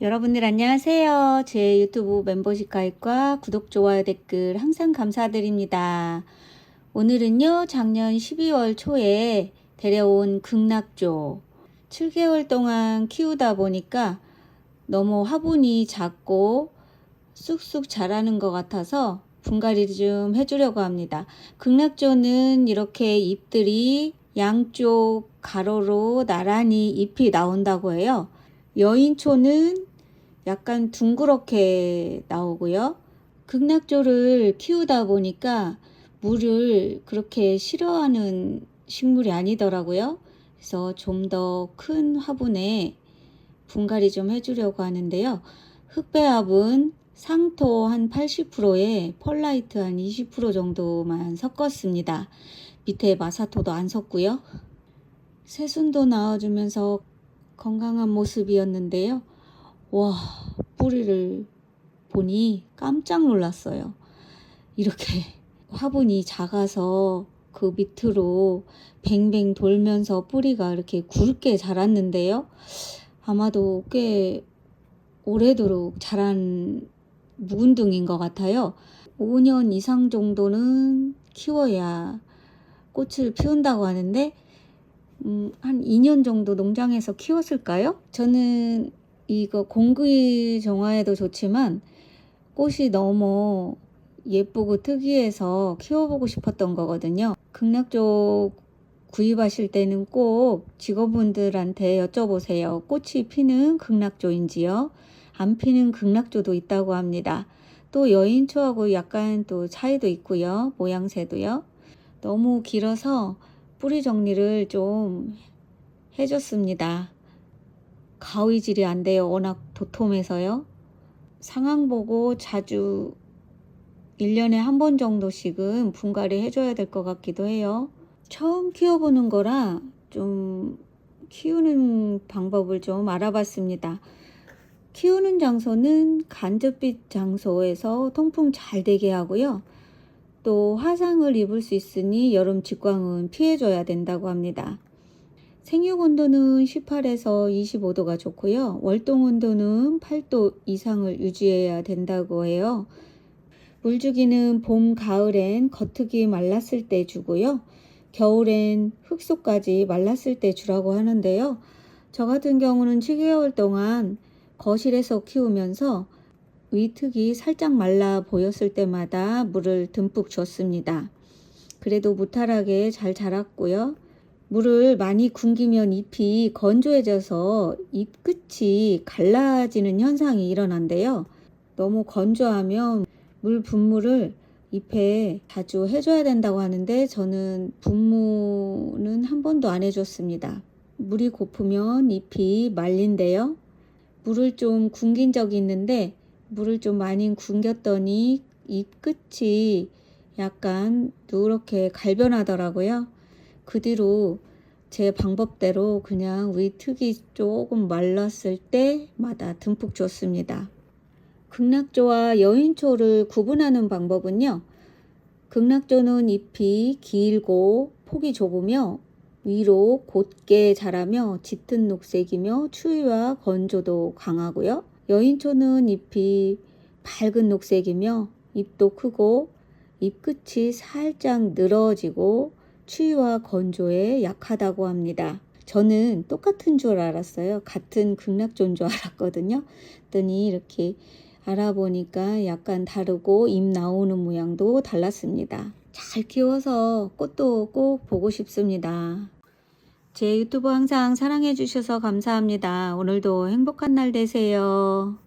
여러분들 안녕하세요. 제 유튜브 멤버십 가입과 구독, 좋아요, 댓글 항상 감사드립니다. 오늘은요, 작년 12월 초에 데려온 극락조 7개월 동안 키우다 보니까 너무 화분이 작고 쑥쑥 자라는 것 같아서 분갈이를 좀 해주려고 합니다. 극락조는 이렇게 잎들이 양쪽 가로로 나란히 잎이 나온다고 해요. 여인초는 약간 둥그렇게 나오고요. 극락조를 키우다 보니까 물을 그렇게 싫어하는 식물이 아니더라고요. 그래서 좀 더 큰 화분에 분갈이 좀 해주려고 하는데요. 흑배합은 상토 한 80%에 펄라이트 한 20% 정도만 섞었습니다. 밑에 마사토도 안 섞고요. 새순도 나와주면서 건강한 모습이었는데요. 와, 뿌리를 보니 깜짝 놀랐어요. 이렇게 화분이 작아서 그 밑으로 뱅뱅 돌면서 뿌리가 이렇게 굵게 자랐는데요. 아마도 꽤 오래도록 자란 묵은둥인 것 같아요. 5년 이상 정도는 키워야 꽃을 피운다고 하는데 음, 한 2년 정도 농장에서 키웠을까요? 저는 이거 공구이 정화에도 좋지만 꽃이 너무 예쁘고 특이해서 키워보고 싶었던 거거든요. 극락조 구입하실 때는 꼭 직원분들한테 여쭤보세요. 꽃이 피는 극락조인지요. 안 피는 극락조도 있다고 합니다. 또 여인초하고 약간 또 차이도 있고요. 모양새도요. 너무 길어서 뿌리 정리를 좀 해줬습니다. 가위질이 안 돼요. 워낙 도톰해서요. 상황 보고 자주 1년에 한 번 정도씩은 분갈이 해줘야 될 것 같기도 해요. 처음 키워보는 거라 좀 키우는 방법을 좀 알아봤습니다. 키우는 장소는 간접빛 장소에서 통풍 잘 되게 하고요. 또 화상을 입을 수 있으니 여름 직광은 피해줘야 된다고 합니다. 생육 온도는 18에서 25도가 좋고요. 월동 온도는 8도 이상을 유지해야 된다고 해요. 물주기는 봄, 가을엔 겉흙이 말랐을 때 주고요. 겨울엔 흙속까지 말랐을 때 주라고 하는데요. 저 같은 경우는 7개월 동안 거실에서 키우면서 위특이 살짝 말라 보였을 때마다 물을 듬뿍 줬습니다. 그래도 무탈하게 잘 자랐고요. 물을 많이 굶기면 잎이 건조해져서 잎 끝이 갈라지는 현상이 일어난대요. 너무 건조하면 물 분무를 잎에 자주 해줘야 된다고 하는데 저는 분무는 한 번도 안 해줬습니다. 물이 고프면 잎이 말린대요. 물을 좀 굶긴 적이 있는데 물을 좀 많이 굶겼더니 잎 끝이 약간 누렇게 갈변하더라고요. 그 뒤로 제 방법대로 그냥 위 특이 조금 말랐을 때마다 듬뿍 줬습니다. 극락조와 여인초를 구분하는 방법은요. 극락조는 잎이 길고 폭이 좁으며 위로 곧게 자라며 짙은 녹색이며 추위와 건조도 강하고요. 여인초는 잎이 밝은 녹색이며 잎도 크고 잎 끝이 살짝 늘어지고 추위와 건조에 약하다고 합니다. 저는 똑같은 줄 알았어요. 같은 극락조인 줄 알았거든요. 그랬더니 이렇게 알아보니까 약간 다르고 잎 나오는 모양도 달랐습니다. 잘 키워서 꽃도 꼭 보고 싶습니다. 제 유튜브 항상 사랑해 주셔서 감사합니다. 오늘도 행복한 날 되세요.